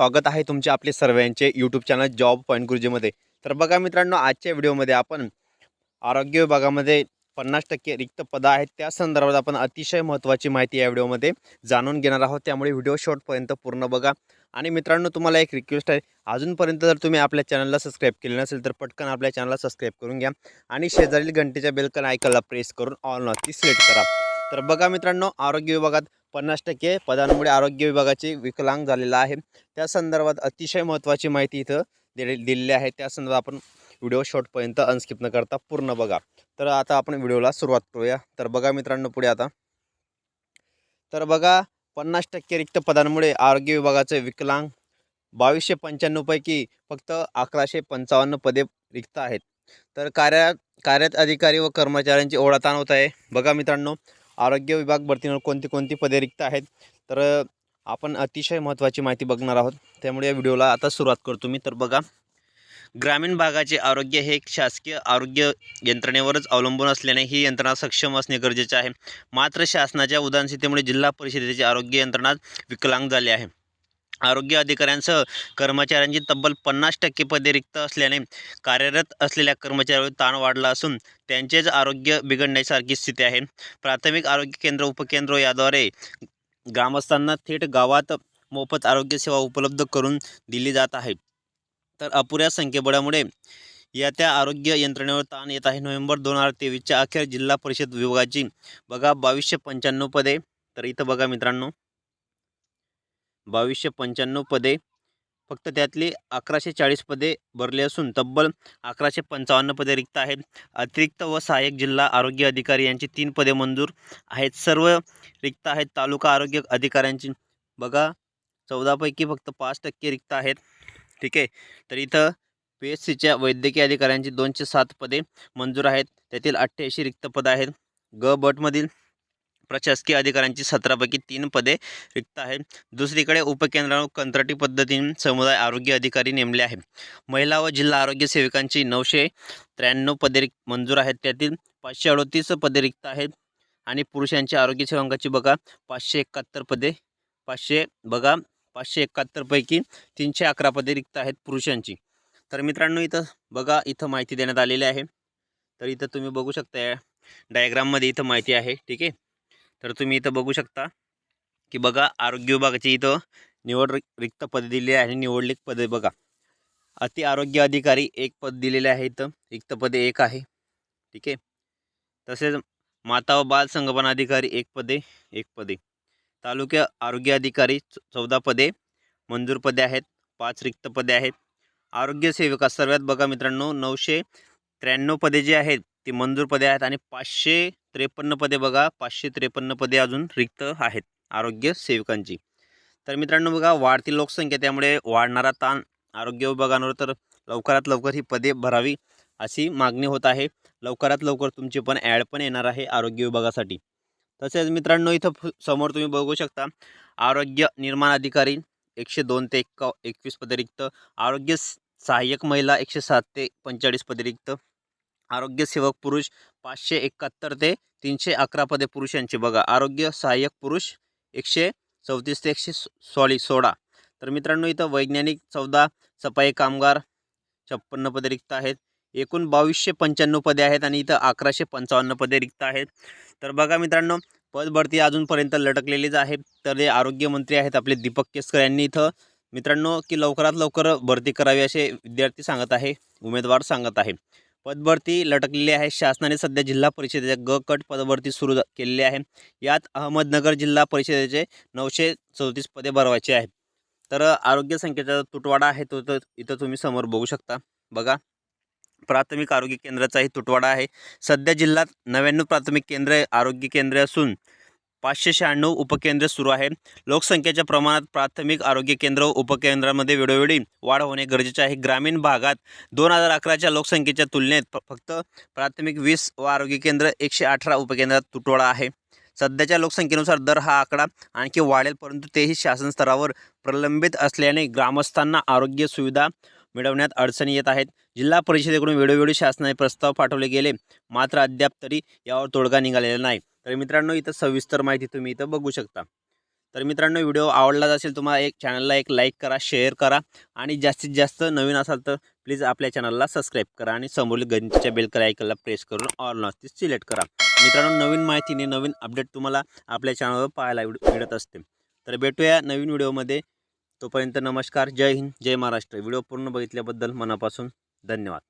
स्वागत आहे तुमचे आपले सर्वांचे यूट्यूब चॅनल जॉब पॉईंट गुरुजीमध्ये तर बघा मित्रांनो आजच्या व्हिडिओमध्ये आपण आरोग्य विभागामध्ये पन्नास टक्के रिक्त पदं आहेत. त्या संदर्भात आपण अतिशय महत्त्वाची माहिती या व्हिडिओमध्ये जाणून घेणार आहोत. त्यामुळे व्हिडिओ शॉर्टपर्यंत पूर्ण बघा. आणि मित्रांनो तुम्हाला एक रिक्वेस्ट आहे. अजूनपर्यंत जर तुम्ही आपल्या चॅनलला सबस्क्राईब केले नसेल तर पटकन आपल्या चॅनलला सबस्क्राईब करून घ्या. आणि शेजारील घंटेच्या बेलकन ऐकायला प्रेस करून ऑल नॉटी सिलेक्ट करा. तर बघा मित्रांनो आरोग्य विभागात पन्नास टक्के पदांमुळे आरोग्य विभागाचे विकलांग झालेला आहे. त्या संदर्भात अतिशय महत्त्वाची माहिती इथं दिले दिलेली आहे. त्या संदर्भात आपण व्हिडिओ शॉर्टपर्यंत अनस्किप न करता पूर्ण बघा. तर आता आपण व्हिडिओला सुरुवात करूया. तर बघा मित्रांनो पुढे आता. तर बघा पन्नास टक्के रिक्त पदांमुळे आरोग्य विभागाचे विकलांग बावीसशे पंच्याण्णवपैकी फक्त अकराशे पंचावन्न पदे रिक्त आहेत. तर कार्या कार्यरत अधिकारी व कर्मचाऱ्यांची ओढाताण होत आहे. बघा मित्रांनो आरोग्य विभाग भरतीवर कोणती कोणती पदे रिक्त आहेत? तर आपण अतिशय महत्त्वाची माहिती बघणार आहोत. त्यामुळे या व्हिडिओला आता सुरुवात करतो मी. तर बघा ग्रामीण भागाचे आरोग्य हे एक शासकीय आरोग्य यंत्रणेवरच अवलंबून असल्याने ही यंत्रणा सक्षम असणे गरजेचे आहे. मात्र शासनाच्या उदासीनतेमुळे जिल्हा परिषदेची आरोग्य यंत्रणा विकलांग झाली आहे. आरोग्य अधिकाऱ्यांसह कर्मचाऱ्यांची तब्बल पन्नास टक्के पदे रिक्त असल्याने कार्यरत असलेल्या कर्मचाऱ्यांवर ताण वाढला असून त्यांचेच आरोग्य बिघडण्यासारखी स्थिती आहे. प्राथमिक आरोग्य केंद्र उपकेंद्र याद्वारे ग्रामस्थांना थेट गावात मोफत आरोग्यसेवा उपलब्ध करून दिली जात आहे. तर अपुऱ्या संख्येबळामुळे या त्या आरोग्य यंत्रणेवर ताण येत आहे. नोव्हेंबर दोन हजार तेवीसच्या अखेर जिल्हा परिषद विभागाची बघा बावीसशे पंच्याण्णव पदे. तर इथं बघा मित्रांनो बावीसशे पंच्याण्णव पदे. फक्त त्यातली अकराशे चाळीस पदे भरली असून तब्बल अकराशे पंचावन्न पदे रिक्त आहेत. अतिरिक्त व सहाय्यक जिल्हा आरोग्य अधिकारी यांची तीन पदे मंजूर आहेत. सर्व रिक्त आहेत. तालुका आरोग्य अधिकाऱ्यांची. बघा चौदापैकी फक्त पाच टक्के रिक्त आहेत. ठीक आहे? तर इथं पी एच सीच्या वैद्यकीय अधिकाऱ्यांची दोनशे सात पदे मंजूर आहेत. त्यातील अठ्ठ्याऐंशी रिक्त पदं आहेत. ग बटमधील प्रशासकीय अधिकाऱ्यांची सतरापैकी तीन पदे रिक्त आहेत. दुसरीकडे उपकेंद्रावर कंत्राटी पद्धतीने समुदाय आरोग्य अधिकारी नेमले आहेत. महिला व जिल्हा आरोग्य सेविकांची नऊशे त्र्याण्णव पदे मंजूर आहेत. त्यातील पाचशे अडतीस पदे रिक्त आहेत. आणि पुरुषांची आरोग्य सेवांकाची बघा पाचशे एकाहत्तर पदे पाचशे बघा पाचशे एकाहत्तरपैकी तीनशे अकरा पदे रिक्त आहेत पुरुषांची. तर मित्रांनो इथं बघा इथं माहिती देण्यात आलेली आहे. तर इथं तुम्ही बघू शकता डायग्राममध्ये इथं माहिती आहे ठीक आहे? तर तुम्ही इथं बघू शकता की बघा आरोग्य विभागाची इथं निवड रिक्त पद दिली आहे निवडली पदे बघा. अति आरोग्य अधिकारी एक पद दिलेले आहे इथं. रिक्त पदे एक आहे. ठीक आहे? तसेच माता व बाल संगोपन अधिकारी एक पदे एक पदे. तालुक्या आरोग्य अधिकारी चौदा पदे मंजूर पदे आहेत पाच रिक्त पदे आहेत. आरोग्य सेविका सर्वात बघा मित्रांनो नऊशे त्र्याण्णव पदे जी आहेत ती मंजूर पदे आहेत आणि पाचशे त्रेपन्न पदे बघा पाचशे त्रेपन्न पदे अजून रिक्त आहेत आरोग्य सेवकांची. तर मित्रांनो बघा वाढती लोकसंख्या त्यामुळे वाढणारा ताण आरोग्य विभागांवर तर लवकरात लवकर ही पदे भरावी अशी मागणी होत आहे. लवकरात लवकर तुमची पण ॲड पण येणार आहे आरोग्य विभागासाठी. तसेच मित्रांनो इथं समोर तुम्ही बघू शकता आरोग्य निर्माण अधिकारी एकशे दोन ते एक्का एकवीस पदरिक्त आरोग्य स- सहाय्यक महिला एकशे सात ते पंचेचाळीस पदे रिक्त आरोग्य सेवक पुरुष पाचशे एकाहत्तर ते तीनशे अकरा पदे पुरुषांची. बघा आरोग्य सहाय्यक पुरुष एकशे चौतीस ते एकशे सॉरी सोळा. तर मित्रांनो इथं वैज्ञानिक चौदा सफाई कामगार छप्पन्न पदे रिक्त आहेत. एकूण बावीसशे पंच्याण्णव पदे आहेत आणि इथं अकराशे पंचावन्न पदे रिक्त आहेत. तर बघा मित्रांनो पदभरती अजूनपर्यंत लटकलेलीच आहे. तर हे आरोग्यमंत्री आहेत आपले दीपक केसकर यांनी इथं मित्रांनो की लवकरात लवकर भरती करावी असे विद्यार्थी सांगत आहे उमेदवार सांगत आहे. पदभरती लटकलेली आहे. शासनाने सध्या जिल्हा परिषदेच्या ग कट पदभरती सुरू केलेली आहे. यात अहमदनगर जिल्हा परिषदेचे नऊशे चौतीस पदे भरवायचे आहेत. तर आरोग्य संख्येचा तुटवाडा आहे तो तर इथं तुम्ही समोर बघू शकता. बघा प्राथमिक आरोग्य केंद्राचाही तुटवाडा आहे. सध्या जिल्ह्यात नव्याण्णव प्राथमिक केंद्र आरोग्य केंद्रे असून पाचशे शहाण्णव उपकेंद्र सुरू आहे लोकसंख्येच्या प्रमाणात प्राथमिक आरोग्य केंद्र व उपकेंद्रामध्ये वेळोवेळी वाढ होणे गरजेचे आहे. ग्रामीण भागात दोन हजार अकराच्या लोकसंख्येच्या तुलनेत फक्त प्राथमिक वीस व आरोग्य केंद्र एकशे अठरा उपकेंद्रात तुटवडा आहे. सध्याच्या लोकसंख्येनुसार दर हा आकडा आणखी वाढेल परंतु तेही शासन स्तरावर प्रलंबित असल्याने ग्रामस्थांना आरोग्य सुविधा मिळवण्यात अडचणी येत आहेत. जिल्हा परिषदेकडून वेळोवेळी शासनाने प्रस्ताव पाठवले गेले मात्र अद्याप तरी यावर तोडगा निघालेला नाही. तर मित्रांनो इथं सविस्तर माहिती तुम्ही इथं बघू शकता. तर मित्रांनो व्हिडिओ आवडलाच असेल तुम्हाला एक चॅनलला एक लाईक करा शेअर करा आणि जास्तीत जास्त नवीन असाल तर प्लीज आपल्या चॅनलला सबस्क्राईब करा आणि समोरील गणतीच्या बेलकर ऐकायला प्रेस करून ऑल नॉस्ती सिलेक्ट करा. मित्रांनो नवीन माहितीने नवीन अपडेट तुम्हाला आपल्या चॅनलवर पाहायला मिळ- मिळत असते. तर भेटूया नवीन व्हिडिओमध्ये तोपर्यंत नमस्कार जय हिंद जय महाराष्ट्र. व्हिडिओ पूर्ण बघितल्याबद्दल मनापासून धन्यवाद.